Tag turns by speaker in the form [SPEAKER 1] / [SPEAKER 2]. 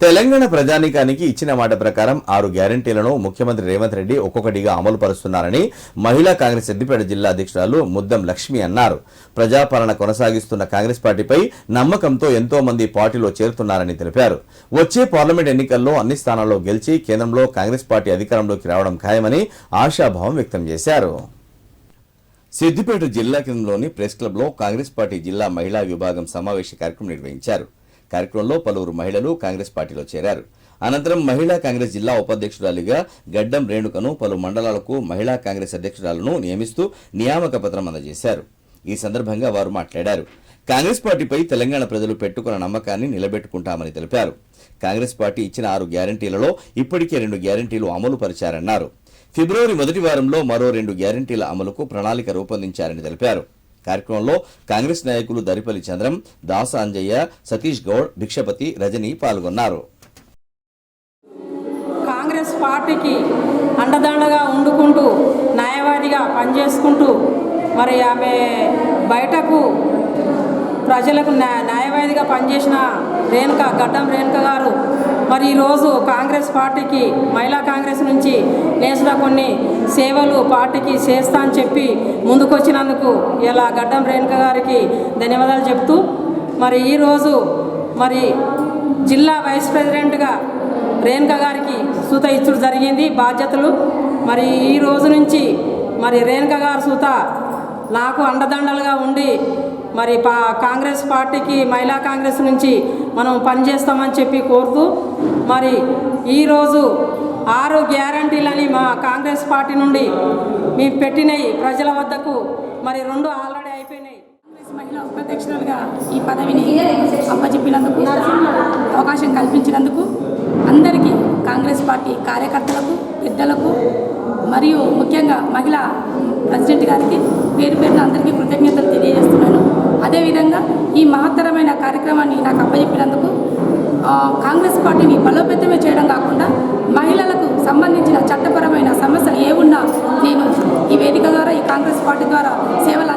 [SPEAKER 1] తెలంగాణ ప్రజానీకానికి ఇచ్చిన మాట ప్రకారం ఆరు గ్యారంటీలను ముఖ్యమంత్రి రేవంత్ రెడ్డి ఒక్కొక్కటిగా అమలు పరుస్తున్నారని మహిళా కాంగ్రెస్ సిద్దిపేట జిల్లా అధ్యక్షురాలు ముద్దం లక్ష్మి అన్నారు. ప్రజాపాలన కొనసాగిస్తున్న కాంగ్రెస్ పార్టీపై నమ్మకంతో ఎంతో మంది పార్టీలో చేరుతున్నారని తెలిపారు. వచ్చే పార్లమెంట్ ఎన్నికల్లో అన్ని స్థానాల్లో గెలిచి కేంద్రంలో కాంగ్రెస్ పార్టీ అధికారంలోకి రావడం ఖాయమని ఆశాభావం వ్యక్తం చేశారు. సిద్దిపేట జిల్లా కేంద్రంలోని ప్రెస్ క్లబ్లో కాంగ్రెస్ పార్టీ జిల్లా మహిళా విభాగం సమావేశ కార్యక్రమం నిర్వహించారు. కార్యక్రమంలో పలువురు మహిళలు కాంగ్రెస్ పార్టీలో చేరారు. అనంతరం మహిళా కాంగ్రెస్ జిల్లా ఉపాధ్యక్షురాలిగా గడ్డం రేణుకను పలు మండలాలకు మహిళా కాంగ్రెస్ అధ్యక్షురాలను నియమిస్తూ నియామక పత్రం అందజేశారు. ఈ సందర్భంగా వారు మాట్లాడారు. కాంగ్రెస్ పార్టీపై తెలంగాణ ప్రజలు పెట్టుకున్న నమ్మకాన్ని నిలబెట్టుకుంటామని తెలిపారు. కాంగ్రెస్ పార్టీ ఇచ్చిన ఆరు గ్యారంటీలలో ఇప్పటికే రెండు గ్యారంటీలు అమలు పరిచారన్నారు. ఫిబ్రవరి మొదటి వారంలో మరో రెండు గ్యారంటీల అమలుకు ప్రణాళిక రూపొందించారని తెలిపారు. కార్యక్రమంలో కాంగ్రెస్ నాయకులు దరిపల్లి చంద్రం దాస అంజయ్య సతీష్ గౌడ్ భిక్షపతి రజని పాల్గొన్నారు.
[SPEAKER 2] కాంగ్రెస్ పార్టీకి అండదండగా ఉండుకుంటూ న్యాయవాదిగా పనిచేసుకుంటూ మరి ఆమె బయటకు ప్రజలకు న్యాయవాదిగా పనిచేసిన రేణుక గడ్డం రేణుక గారు మరి ఈరోజు కాంగ్రెస్ పార్టీకి మహిళా కాంగ్రెస్ నుంచి నేసిన కొన్ని సేవలు పార్టీకి చేస్తా అని చెప్పి ముందుకొచ్చినందుకు ఇలా గడ్డం రేణుక గారికి ధన్యవాదాలు చెప్తూ మరి ఈరోజు మరి జిల్లా వైస్ ప్రెసిడెంట్గా రేణుక గారికి సూత ఇచ్చుడు జరిగింది బాధ్యతలు. మరి ఈ రోజు నుంచి మరి రేణుక గారు సూత నాకు అండదండలుగా ఉండి మరి పా కాంగ్రెస్ పార్టీకి మహిళా కాంగ్రెస్ నుంచి మనం పనిచేస్తామని చెప్పి కోరుతూ మరి ఈరోజు ఆరు గ్యారంటీలని మా కాంగ్రెస్ పార్టీ నుండి మేము పెట్టినవి ప్రజల వద్దకు. మరి రెండు ఆల్రెడీ అయిపోయినాయి.
[SPEAKER 3] మహిళా ఉపాధ్యక్షురాలుగా ఈ పదవిని అప్పచెప్పినందుకు అవకాశం కల్పించినందుకు అందరికీ కాంగ్రెస్ పార్టీ కార్యకర్తలకు పెద్దలకు మరియు ముఖ్యంగా మహిళా ప్రెసిడెంట్ గారికి పేరు పేరున అందరికీ కృతజ్ఞతలు తెలియజేస్తున్నాను. అదేవిధంగా ఈ మహత్తరమైన కార్యక్రమాన్ని నాకు అప్పచెప్పినందుకు కాంగ్రెస్ పార్టీని బలోపేతమే చేయడం కాకుండా మహిళలకు సంబంధించిన చట్టపరమైన సమస్యలు ఏమున్నా నేను ఈ వేదిక ద్వారా ఈ కాంగ్రెస్ పార్టీ ద్వారా సేవలు